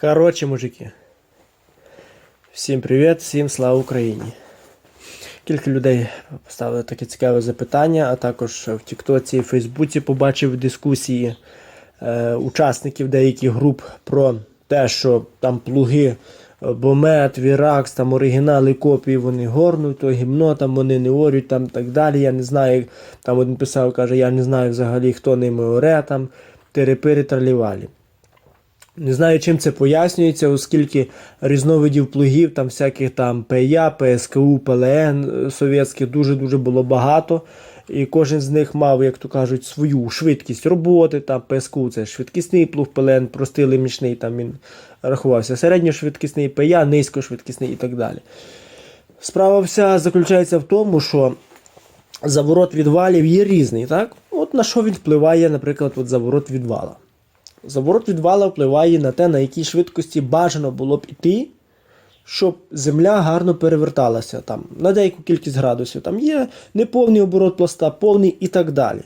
Коротше, мужики. Всім привіт, всім слава Україні. Кілька людей поставили таке цікаве запитання, а також в Тіктоці і Фейсбуці побачив дискусії е, учасників деяких груп про те, що там плуги е, Бомет, Віракс, там оригінали, копії вони горнуть, то гімно там вони не орють, там так далі. Я не знаю, там один писав, каже, я не знаю взагалі, хто ними оре, там терепири тралівалі. Не знаю, чим це пояснюється, оскільки різновидів плугів, там всяких там ПЯ, ПСКУ, ПЛН е, совєтських дуже-дуже було багато. І кожен з них мав, як то кажуть, свою швидкість роботи. Там ПСКУ це швидкісний плуг, ПЛН, простий лимічний, там він рахувався середньошвидкісний, ПЯ, низькошвидкісний і так далі. Справа вся заключається в тому, що заворот відвалів є різний, так? От на що він впливає, наприклад, от заворот відвала. Заворот відвала впливає на те, на якій швидкості бажано було б іти, щоб земля гарно переверталася там, на деяку кількість градусів. Там є неповний оборот пласта, повний і так далі.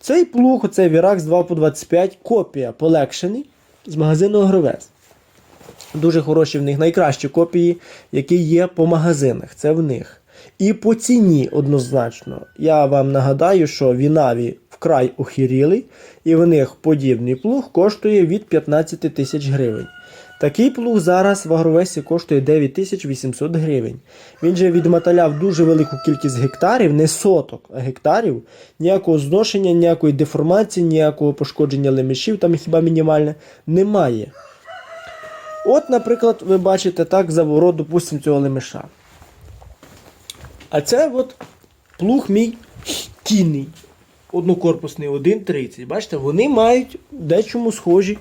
Цей плуг, оцей Virax 2 по 25, копія полегшений з магазину Агровез. Дуже хороші в них найкращі копії, які є по магазинах. Це в них. І по ціні однозначно. Я вам нагадаю, що Вінаві вкрай охіріли, і в них подібний плуг коштує від 15 тисяч гривень. Такий плуг зараз в Агровесі коштує 9800 гривень. Він же відмоталяв дуже велику кількість гектарів, не соток, а гектарів. Ніякого зношення, ніякої деформації, ніякого пошкодження лемішів, там хіба мінімальне, немає. От, наприклад, ви бачите так заворот, допустимо, цього лемеша. А це от плуг мій кінний. Однокорпусний 1,30. Бачите, вони мають дечому схожі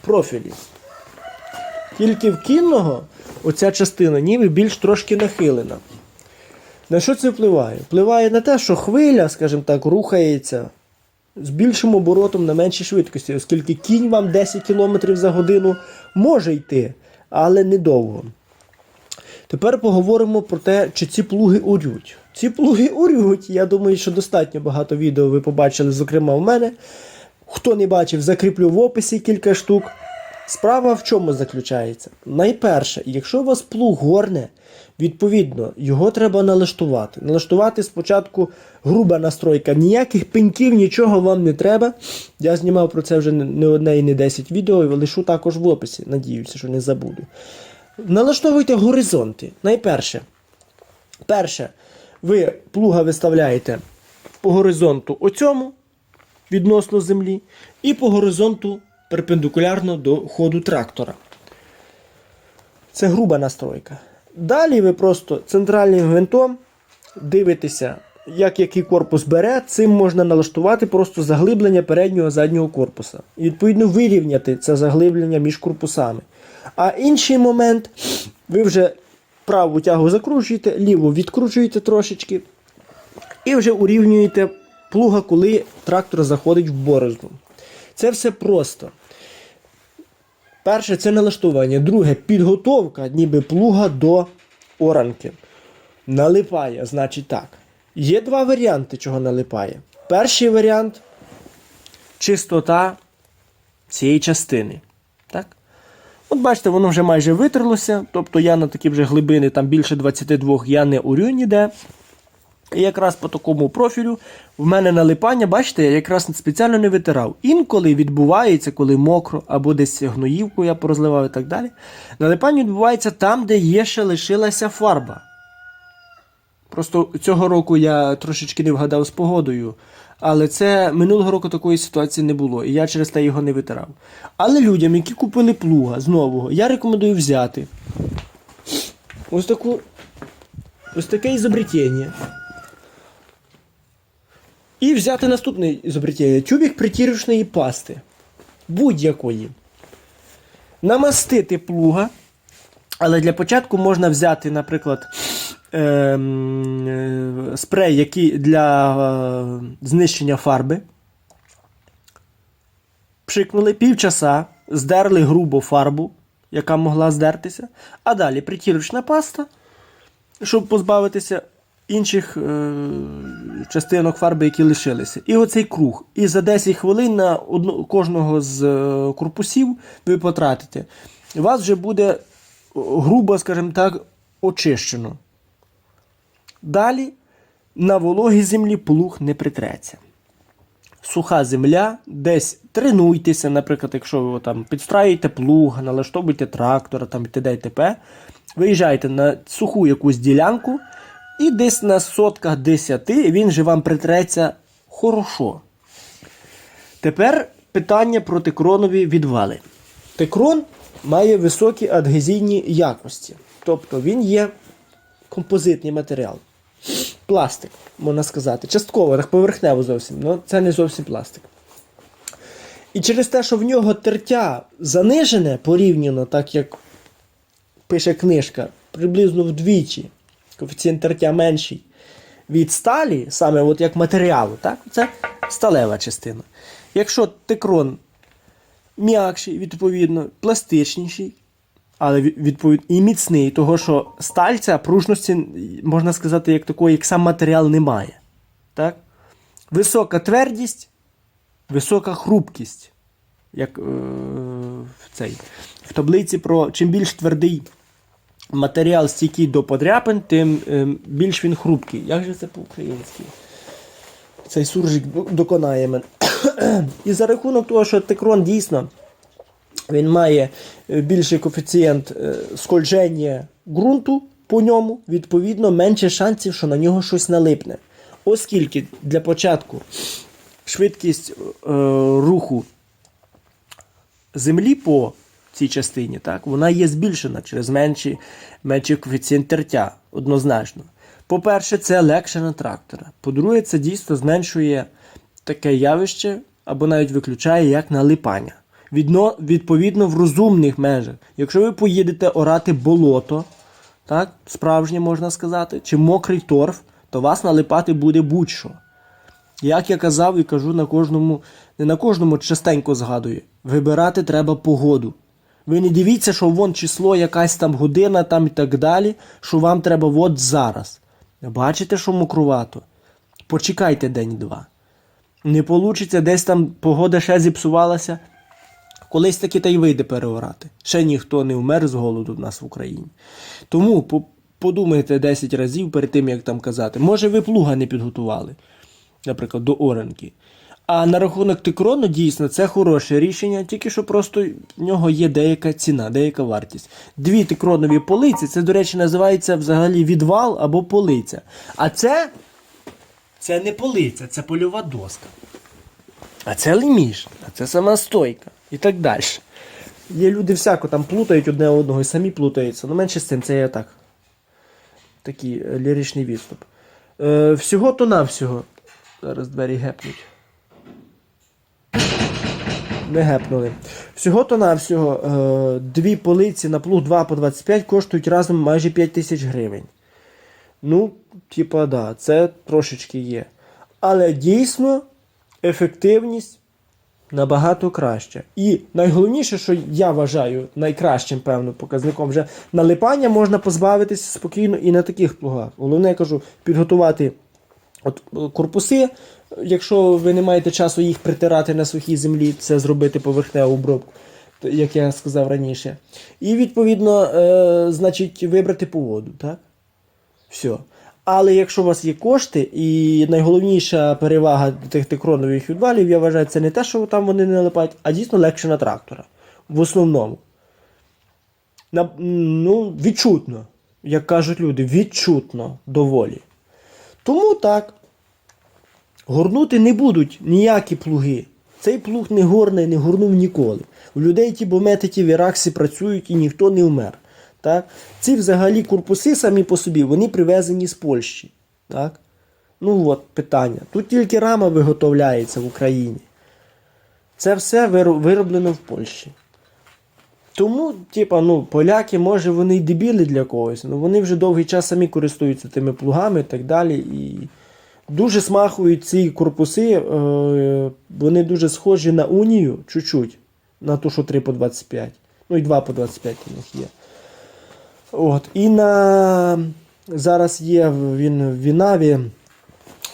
профілі. Тільки в кінного оця частина ніби більш трошки нахилена. На що це впливає? Впливає на те, що хвиля, скажімо так, рухається з більшим оборотом на меншій швидкості, оскільки кінь вам 10 км за годину може йти, але недовго. Тепер поговоримо про те, чи ці плуги урють. Ці плуги урють. Я думаю, що достатньо багато відео ви побачили, зокрема в мене. Хто не бачив, закріплю в описі кілька штук. Справа в чому заключається? Найперше, якщо у вас плуг горне, відповідно, його треба налаштувати. Налаштувати спочатку груба настройка. Ніяких пеньків, нічого вам не треба. Я знімав про це вже не одне і не 10 відео, лишу також в описі. Надіюся, що не забуду. Налаштовуйте горизонти. Найперше. Перше, ви плуга виставляєте по горизонту оцьому відносно землі, і по горизонту перпендикулярно до ходу трактора. Це груба настройка. Далі ви просто центральним гвинтом дивитеся, як який корпус бере, цим можна налаштувати просто заглиблення переднього заднього корпуса. І відповідно вирівняти це заглиблення між корпусами. А інший момент, ви вже праву тягу закручуєте, ліву відкручуєте трошечки, і вже урівнюєте плуга, коли трактор заходить в борозну. Це все просто. Перше це налаштування. Друге підготовка ніби плуга до оранки. Налипає, значить так. Є два варіанти, чого налипає. Перший варіант чистота цієї частини. Так? От бачите, воно вже майже витерлося. Тобто я на такі вже глибини, там більше 22 я не урю ніде. І якраз по такому профілю в мене налипання, бачите, я якраз спеціально не витирав. Інколи відбувається, коли мокро, або десь гноївку я порозливав і так далі. Налипання відбувається там, де є ще лишилася фарба. Просто цього року я трошечки не вгадав з погодою. Але це минулого року такої ситуації не було, і я через те його не витирав. Але людям, які купили плуга з нового, я рекомендую взяти ось таку ось таке ізобретення. І взяти наступне ізобретення. Тюбік притірочної пасти. Будь-якої. Намастити плуга. Але для початку можна взяти, наприклад, спрей, який для е, знищення фарби. Пшикнули півчаса, здерли грубо фарбу, яка могла здертися. А далі притірочна паста, щоб позбавитися інших е, частинок фарби, які лишилися. І оцей круг. І за 10 хвилин на одну, кожного з е, корпусів ви потратите у вас вже буде, грубо, скажімо так, очищено. Далі на вологій землі плуг не притреться. Суха земля, десь тренуйтеся, наприклад, якщо ви там підстраюєте плуг, налаштовуєте трактора там, і т.д. і т.п. Виїжджаєте на суху якусь ділянку, і десь на сотках 10 він же вам притреться хорошо. Тепер питання про текронові відвали. Текрон має високі адгезійні якості. Тобто він є композитний матеріал. Пластик, можна сказати. Частково, так поверхнево зовсім, але це не зовсім пластик. І через те, що в нього тертя занижене порівняно, так як пише книжка, приблизно вдвічі, коефіцієнт тертя менший від сталі, саме от як матеріалу, так? це сталева частина. Якщо текрон м'якший, відповідно, пластичніший, але від- відповідно і міцний, того що сталь ця пружності, можна сказати, як такої, як сам матеріал немає. Так? Висока твердість, висока хрупкість. Як е, в, цей, в таблиці про чим більш твердий матеріал стійкий до подряпин, тим е, більш він хрупкий. Як же це по-українськи? Цей суржик доконає мене. І за рахунок того, що текрон дійсно він має е, більший коефіцієнт е, скольження ґрунту по ньому, відповідно, менше шансів, що на нього щось налипне. Оскільки для початку швидкість е, руху землі по цій частині, так, вона є збільшена через менший, менший коефіцієнт тертя, однозначно. По-перше, це легше на трактора. По-друге, це дійсно зменшує таке явище або навіть виключає як налипання. Відно, відповідно, в розумних межах. Якщо ви поїдете орати болото, так, справжнє можна сказати, чи мокрий торф, то вас налипати буде будь-що. Як я казав і кажу на кожному, не на кожному частенько згадую, вибирати треба погоду. Ви не дивіться, що вон число, якась там година там і так далі, що вам треба от зараз. Бачите, що мокрувато? Почекайте день-два. Не вийде, десь там погода ще зіпсувалася. Колись таки та й вийде переорати. Ще ніхто не вмер з голоду в нас в Україні. Тому по- подумайте 10 разів перед тим, як там казати. Може, ви плуга не підготували, наприклад, до оранки. А на рахунок тикрону, дійсно, це хороше рішення, тільки що просто в нього є деяка ціна, деяка вартість. Дві тикронові полиці, це, до речі, називається взагалі відвал або полиця. А це, це не полиця, це польова доска. А це леміш, а це сама стойка і так далі. Є люди всяко там плутають одне одного і самі плутаються. Ну, менше з цим, це я так. Такий е, ліричний відступ. Е, всього то навсього. Зараз двері гепнуть. Не гепнули. Всього то навсього е, дві полиці на плуг 2 по 25 коштують разом майже 5 тисяч гривень. Ну, типа, да, це трошечки є. Але дійсно ефективність набагато краща. І найголовніше, що я вважаю найкращим певно показником вже налипання можна позбавитися спокійно і на таких плугах. Головне, я кажу, підготувати от, корпуси. Якщо ви не маєте часу їх притирати на сухій землі, це зробити поверхневу обробку, як я сказав раніше. І відповідно, е, значить, вибрати погоду, так? Все. Але якщо у вас є кошти, і найголовніша перевага тих тикронових відвалів, я вважаю, це не те, що там вони не налипають, а дійсно легше на трактора. В основному. На, ну, відчутно, як кажуть люди, відчутно доволі. Тому так. Горнути не будуть ніякі плуги. Цей плуг не горне, не горнув ніколи. У людей ті бомети, ті віракси працюють і ніхто не вмер. Так? Ці взагалі корпуси самі по собі, вони привезені з Польщі. Так? Ну от питання. Тут тільки рама виготовляється в Україні. Це все вироблено в Польщі. Тому, типа, ну, поляки, може, вони й дебіли для когось, але вони вже довгий час самі користуються тими плугами і так далі. І дуже смахують ці корпуси, е, вони дуже схожі на унію, чуть-чуть, на ту, що 3 по 25. Ну і 2 по 25 у них є. От. І на зараз є він в Вінаві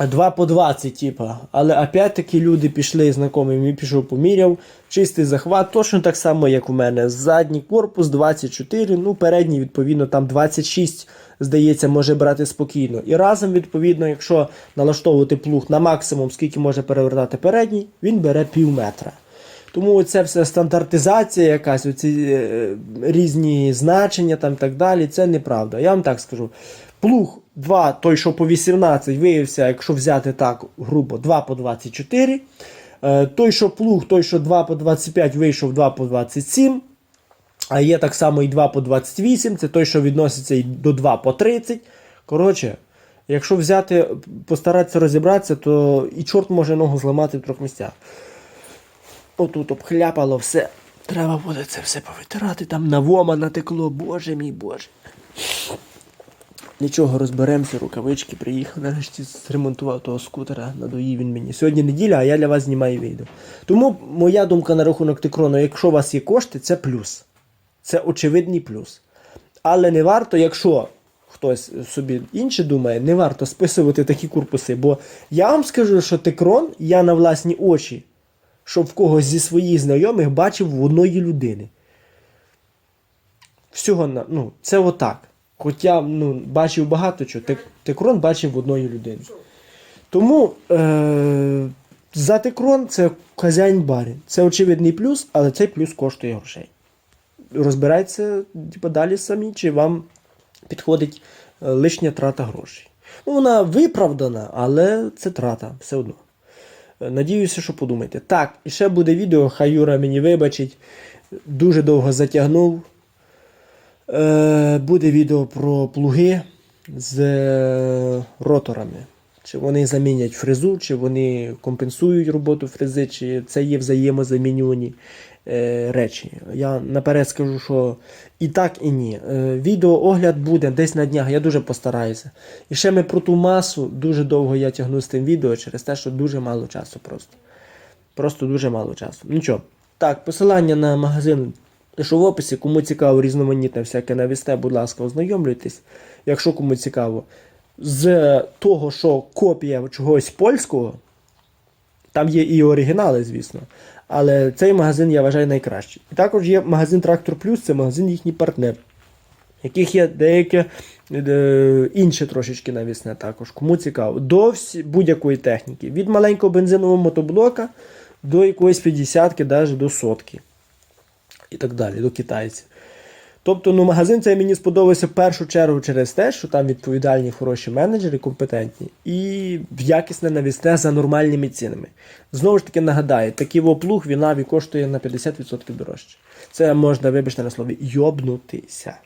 2 по 20, типа. Але опять-таки люди пішли знайомі, він пішов поміряв. Чистий захват, точно так само, як у мене. Задній корпус 24, ну передній, відповідно, там 26, здається, може брати спокійно. І разом, відповідно, якщо налаштовувати плуг на максимум, скільки може перевертати передній, він бере пів метра. Тому це все стандартизація якась, оці е, різні значення там так далі, це неправда. Я вам так скажу. Плуг 2, той, що по 18, виявився, якщо взяти так грубо, 2 по 24. Е, той, що плуг, той, що 2 по 25, вийшов 2 по 27. А є так само і 2 по 28, це той, що відноситься і до 2 по 30. Коротше, якщо взяти, постаратися розібратися, то і чорт може ногу зламати в трьох місцях. Отут обхляпало все. Треба буде це все повитирати, там навома натекло, боже мій боже. Нічого, розберемося, рукавички, приїхав, нарешті зремонтував того скутера, надоїв він мені. Сьогодні неділя, а я для вас знімаю відео. Тому моя думка на рахунок Тикрону, якщо у вас є кошти, це плюс. Це очевидний плюс. Але не варто, якщо хтось собі інше думає, не варто списувати такі корпуси. Бо я вам скажу, що Тикрон я на власні очі, щоб в когось зі своїх знайомих бачив в одної людини. Всього на, ну, це отак. Хоча ну, бачив багато чого, Тек- Текрон бачив в одної людини. Тому е- за Текрон це хазяїн барі. Це очевидний плюс, але цей плюс коштує грошей. Розбирайтеся типу, далі самі, чи вам підходить е, лишня трата грошей. Ну, вона виправдана, але це трата все одно. Надіюся, що подумаєте. Так, і ще буде відео, хай Юра мені вибачить. Дуже довго затягнув. Е, буде відео про плуги з е, роторами. Чи вони замінять фрезу, чи вони компенсують роботу фрези, чи це є взаємозамінювані е, речі. Я наперед скажу, що і так, і ні. Е, відеоогляд буде десь на днях, я дуже постараюся. І ще ми про ту масу дуже довго я тягну з тим відео через те, що дуже мало часу просто. Просто дуже мало часу. Нічого. Так, посилання на магазин що в описі, кому цікаво різноманітне всяке навісте, будь ласка, ознайомлюйтесь. Якщо кому цікаво, з того, що копія чогось польського, там є і оригінали, звісно. Але цей магазин я вважаю найкращий. І також є магазин Трактор Плюс, це магазин їхній партнер, яких є деяке е, інше трошечки навісне також. Кому цікаво. До будь-якої техніки. Від маленького бензинового мотоблока до якоїсь 50-ки, навіть до сотки і так далі, до китайців. Тобто, ну, магазин цей мені сподобався в першу чергу через те, що там відповідальні хороші менеджери, компетентні, і якісне навісне за нормальними цінами. Знову ж таки нагадаю, такий воплуг в Інаві коштує на 50% дорожче. Це можна, вибачте на слові, йобнутися.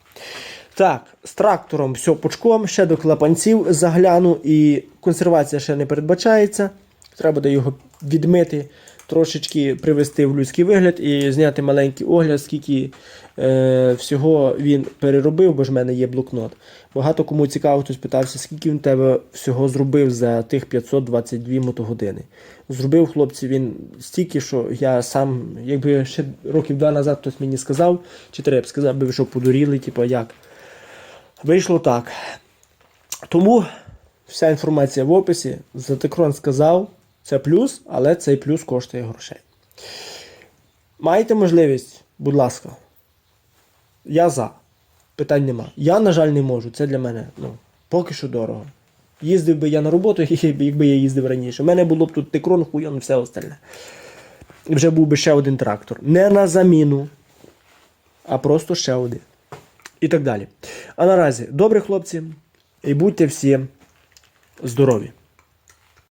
Так, з трактором все пучком, ще до клапанців загляну, і консервація ще не передбачається. Треба буде його відмити, трошечки привести в людський вигляд і зняти маленький огляд, скільки е, всього він переробив, бо ж в мене є блокнот. Багато кому цікаво, хтось питався, скільки він тебе всього зробив за тих 522 мотогодини. Зробив хлопці він стільки, що я сам, якби ще років два назад хтось мені сказав, чи треба б сказав, би що подуріли, типу як. Вийшло так. Тому вся інформація в описі. Затекрон сказав, це плюс, але цей плюс коштує грошей. Маєте можливість, будь ласка. Я за. Питань нема. Я, на жаль, не можу. Це для мене ну, поки що дорого. Їздив би я на роботу, якби я їздив раніше. У мене було б тут текрон, хуйон, все остальне. І вже був би ще один трактор. Не на заміну, а просто ще один. І так далі. А наразі, добрі хлопці, і будьте всі здорові!